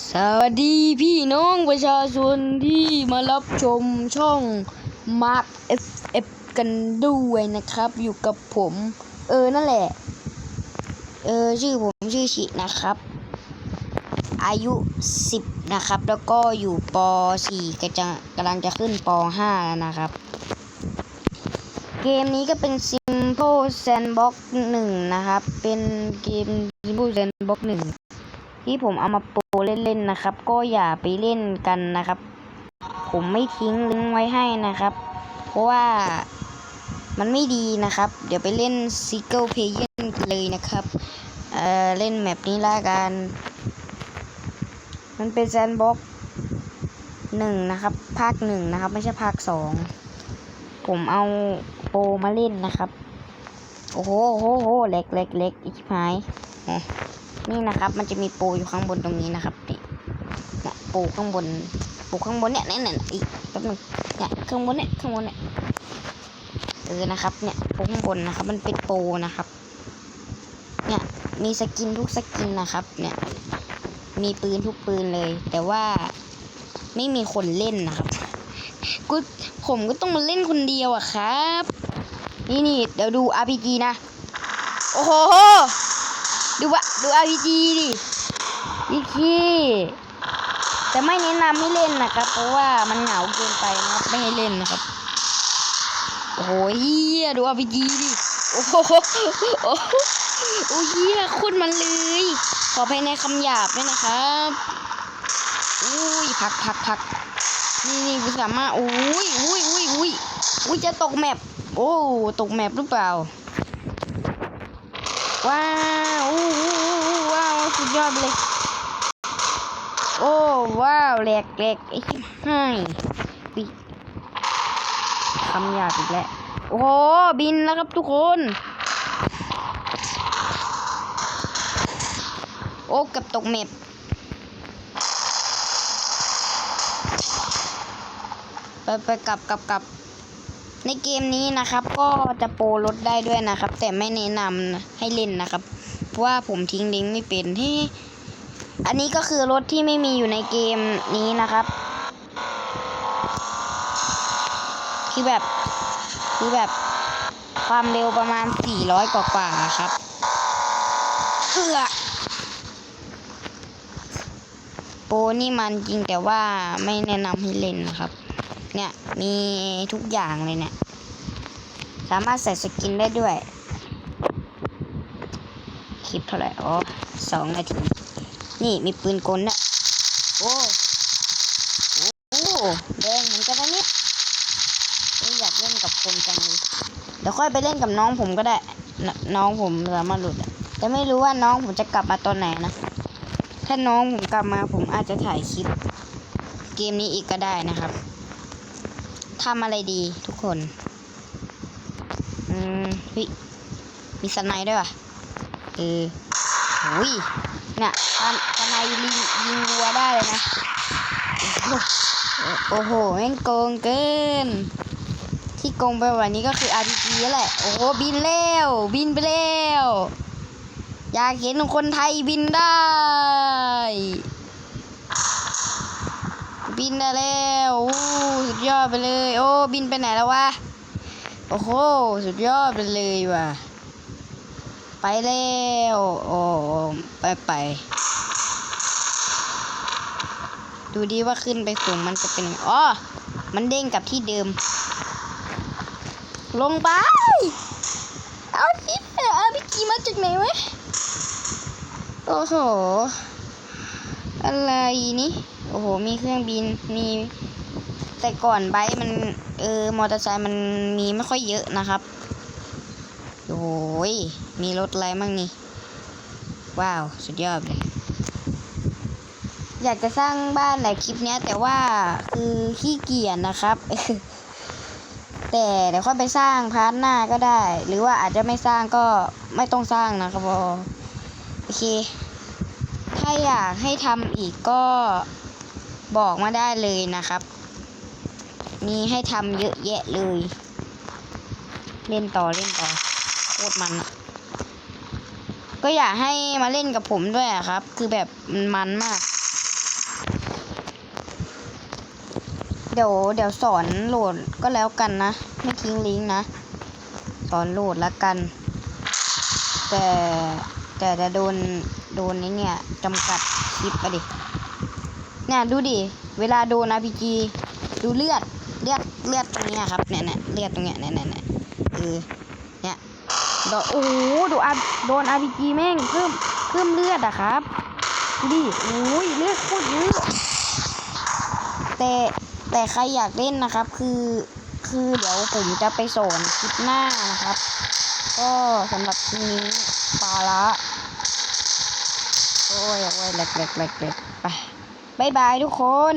สวัสดีพี่น้องประชาชนที่มารับชมช่อง Mark FF กันด้วยนะครับ อยู่กับผม เออ นั่นแหละ เออ ชื่อผมชื่อชินะครับ อายุ 10 นะครับ แล้วก็อยู่ป .4 กำลังกำลังจะขึ้นป .5 แล้วนะครับ เกมนี้ก็เป็น Simple Sandbox 1 นะครับ เป็นเกม Simple Sandbox 1 ที่ผมเอามาโปรเล่นๆนะครับ ก็อย่าไปเล่นกันนะครับ ผมไม่ทิ้งลิงก์ไว้ให้นะครับ เพราะว่ามันไม่ดีนะครับ เดี๋ยวไปเล่น Single Player เลยนะครับเอ่อเล่นแมปนี้ละกัน มันเป็นแซนบ็อกหนึ่งนะครับ ภาคหนึ่งนะครับ ไม่ใช่ภาคสองผมเอาโปรมาเล่นนะครับ โอ้โหโอ้โหโอ้โหเล็กเล็กเล็กอีกชิบหาย นี่นะครับ มันจะมีปูอยู่ข้างบนตรงนี้นะครับนี่เนี่ยปูข้างบน ปูข้างบนเนี่ยเนี่ยเนี่ยอีกแป๊บนึงเนี่ยข้างบนเนี่ยข้างบนเนี่ยเออนะครับ เนี่ยปูข้างบนนะครับ มันเป็นปูนะครับ เนี่ยมีสกินทุกสกินนะครับ เนี่ย มีปืนทุกปืนเลย แต่ว่าไม่มีคนเล่นนะครับกูผมก็ต้องมาเล่นคนเดียวอะครับ นี่นี่เดี๋ยวดู RPG นะ โอ้โห วะดู RPG ดิอีคีแต่ไม่แนะนำให้เล่นนะครับ เพราะว่ามันเหงาเกินไปนะครับ ไม่ให้เล่นนะครับ โอ้โหเฮียดู RPG ดิ โอ้โหโอ้โหโอ้เฮียคุณมันเลย ขอภายในคำหยาบด้วยนะครับอุ้ยพักพักพักนี่นี่กูสามารถอุ้ยอุ้ยอุ้ยอุ้ยอุ้ยจะตกแมปโอ้ตกแมปหรือเปล่าว้า ยอดเลย โอ้ว้าวแหลกแหลกไอ้ชิบหายปิคำหยาบอีกแล้ว โอ้โหบินแล้วครับทุกคน โอ้กับตกเม็บไปไปกลับกลับกลับในเกมนี้นะครับก็จะโปรรถได้ด้วยนะครับ แต่ไม่แนะนำนะให้เล่นนะครับ ว่าผมทิ้งลิงก์ไม่เป็นที่อันนี้ก็คือรถที่ไม่มีอยู่ในเกมนี้นะครับ คือแบบ คือแบบความเร็วประมาณ 400 กว่ากว่าๆครับเพื่อโปนี่มันจริงแต่ว่าไม่แนะนำให้เล่นนะครับ เนี่ย มีทุกอย่างเลยเนี่ย สามารถใส่สกินได้ด้วย ลิปเท่าไหร่ อ๋อสองนาที นี่มีปืนกลนะโอ้โอ้แดงเหมือนกันนะเนี่ยอยากเล่นกับคนจังเลยเดี๋ยวค่อยไปเล่นกับน้องผมก็ได้นน้องผมสามารถหลุดอะแต่ไม่รู้ว่าน้องผมจะกลับมาตอนไหนนะ ถ้าน้องผมกลับมาผมอาจจะถ่ายคลิป เกมนี้อีกก็ได้นะครับทำอะไรดีทุกคน อืม เฮ้ย มีสไนด์ด้วยว่ะ เออหุยเนี่ยสนสไนด์ยิงยิงวัวได้เลยนะ โอ้โหแม่งโกงเกิน ที่โกงไปวันนี้ก็คือ RPG แล้วแหละ โอ้โห บินแล้ว บินไปแล้ว อยากเห็นคนไทยบินได้ บินได้แล้วอู้สุดยอดไปเลย โอ้ บินไปไหนแล้ววะ โอ้โห สุดยอดไปเลยว่ะ ไปแล้วโอ้ไปไป ดูดีว่าขึ้นไปสูงมันจะเป็นอ๋อมันเด้งกับที่เดิม ลงไป เอาที่เอาพี่กีมาจากไหนวะโอ้โห อะไรนี่ โอ้โห มีเครื่องบิน มี แต่ก่อนไบมัน เออ มอเตอร์ไซค์มันมีไม่ค่อยเยอะนะครับ โอ้ยมีรถอะไรมั่งนี่ ว้าว สุดยอดเลย อยากจะสร้างบ้านในคลิปนี้แต่ว่าคือขี้เกียจนะครับ แต่เดี๋ยวค่อยไปสร้างพาร์ทหน้าก็ได้ หรือว่าอาจจะไม่สร้างก็ไม่ต้องสร้างนะครับโอเค ถ้าอยากให้ทำอีกก็บอกมาได้เลยนะครับ มีให้ทำเยอะแยะเลย เล่นต่อเล่นต่อ ตรมันอะก็อยากให้มาเล่นกับผมด้วยอะครับ คือแบบมันมันมาก เดี๋ยวเดี๋ยวสอนโหลดก็แล้วกันนะ ไม่ทิ้งลิงก์นะ สอนโหลดแล้วกัน แต่แต่จะโดนโดนนี้เนี่ยจำกัดคลิปอะดิ เนี่ยดูดิ เวลาโดน RPG ดูเลือดเลือดเลือดตรงเนี้ยครับเนี่ยเนี่ยเลือดตรงเนี้ยเนี่ยเนี่ยเนี่ยเออ โดนโอ้โหดูอาโดน RPG แม่งเพิ่มเพิ่มเลือดอะครับดิโอ้ยเลือดโคตรเยอะแต่แต่ใครอยากเล่นนะครับ คือคือเดี๋ยวผมจะไปสอนคลิปหน้านะครับ ก็สำหรับคลิปนี้ปาละโอ้ยโอ้ยแหลกแหลกแหลกแหลกไปบายบายทุกคน